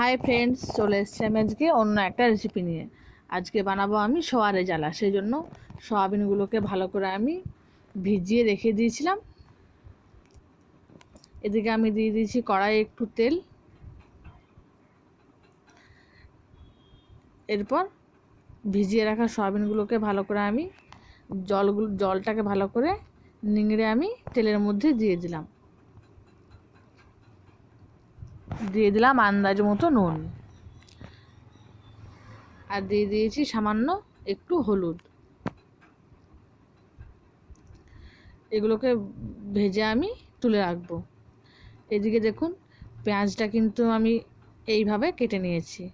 Hi friends চলে এসছি আমি আজকে অন্য একটা রেসিপি নিয়ে। আজকে বানাবো আমি সোয়ারে জ্বালা, সেই জন্য সয়াবিনগুলোকে ভালো করে আমি ভিজিয়ে রেখে দিয়েছিলাম। এদিকে আমি দিয়ে দিয়েছি কড়াইয়ে একটু তেল। এরপর ভিজিয়ে রাখা সয়াবিনগুলোকে ভালো করে আমি জলগুলো, জলটাকে ভালো করে নিংড়ে আমি তেলের মধ্যে দিয়ে দিলাম। দিয়ে দিলাম আন্দাজ মতো নুন। আর দিয়ে দিয়েছি সামান্য একটু হলুদ। এগুলোকে ভেজে আমি তুলে রাখব। এদিকে দেখুন, পেঁয়াজটা কিন্তু আমি এইভাবে কেটে নিয়েছি।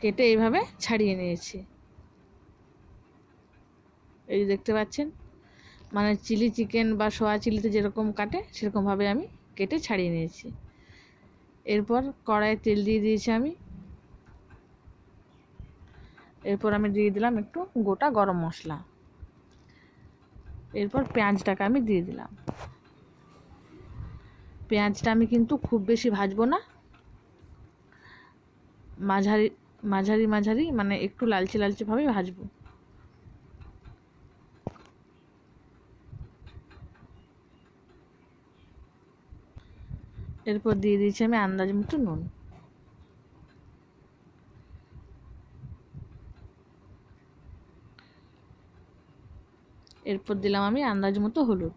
কেটে এইভাবে ছাড়িয়ে নিয়েছি। এই দেখতে পাচ্ছেন মানে চিলি চিকেন বা সোয়া চিলিতে যেরকম কাটে, সেরকমভাবে আমি কেটে ছাড়িয়ে নিয়েছি। এরপর কড়াইয়ে তেল দিয়ে দিয়েছি আমি। এরপর আমি দিয়ে দিলাম একটু গোটা গরম মশলা। এরপর পেঁয়াজটাকে আমি দিয়ে দিলাম। পেঁয়াজটা আমি কিন্তু খুব বেশি ভাজবো না। মাঝারি মাঝারি মাঝারি মানে একটু লালচে লালচেভাবেই ভাজবো। এরপর দিয়ে দিয়েছি আমি আন্দাজ মতো নুন। এরপর দিলাম আমি আন্দাজ মতো হলুদ।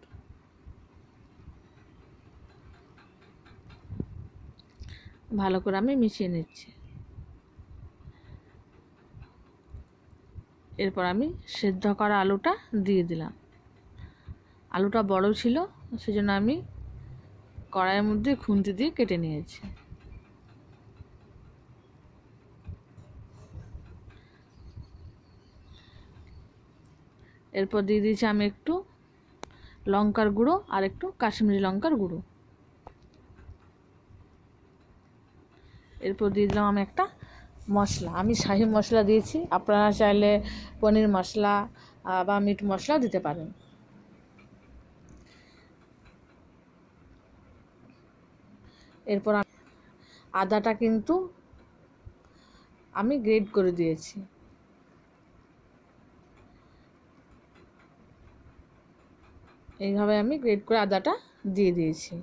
ভালো করে আমি মিশিয়ে নিচ্ছি। এরপর আমি সেদ্ধ করা আলুটা দিয়ে দিলাম। আলুটা বড় ছিল, সেজন্য আমি কড়াইয়ের মধ্যে খুন্তি দিয়ে কেটে নিয়েছি। এরপর দিয়ে দিয়েছি আমি একটু লঙ্কার গুঁড়ো আর একটু কাশ্মীরি লঙ্কার গুঁড়ো। এরপর দিয়ে দিলাম আমি একটা মশলা। আমি শাহি মশলা দিয়েছি। আপনারা চাইলে পনির মশলা বা মিট মশলাও দিতে পারেন। এরপর আদাটা কিন্তু আমি গ্রেড করে দিয়েছি। এইভাবে আমি গ্রেড করে আদাটা দিয়ে দিয়েছি।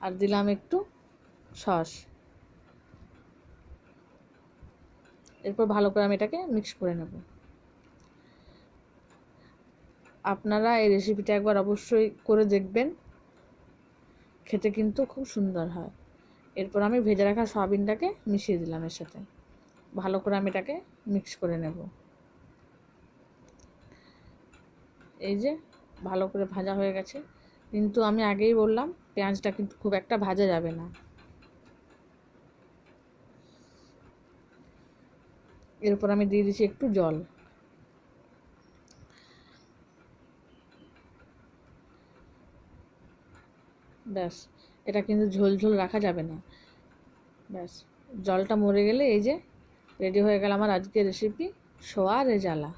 আর দিলাম একটু সস। এরপর ভালো করে আমি এটাকে মিক্স করে নেব। আপনারা এই রেসিপিটা একবার অবশ্যই করে দেখবেন। খেতে কিন্তু খুব সুন্দর হয়। এরপর আমি ভেজে রাখা সয়াবিনটাকে মিশিয়ে দিলাম এর সাথে। ভালো করে আমি এটাকে মিক্স করে নেব। এই যে ভালো করে ভাজা হয়ে গেছে। কিন্তু আমি আগেই বললাম, পেঁয়াজটা কিন্তু খুব একটা ভাজা যাবে না। এরপর আমি দিয়ে দিচ্ছি একটু জল। ব্যাস, এটা কিন্তু ঝোল ঝোল রাখা যাবে না। ব্যাস, জলটা মরে গেলে এই যে রেডি হয়ে গেল আমার আজকের রেসিপি সোয়া রেজালা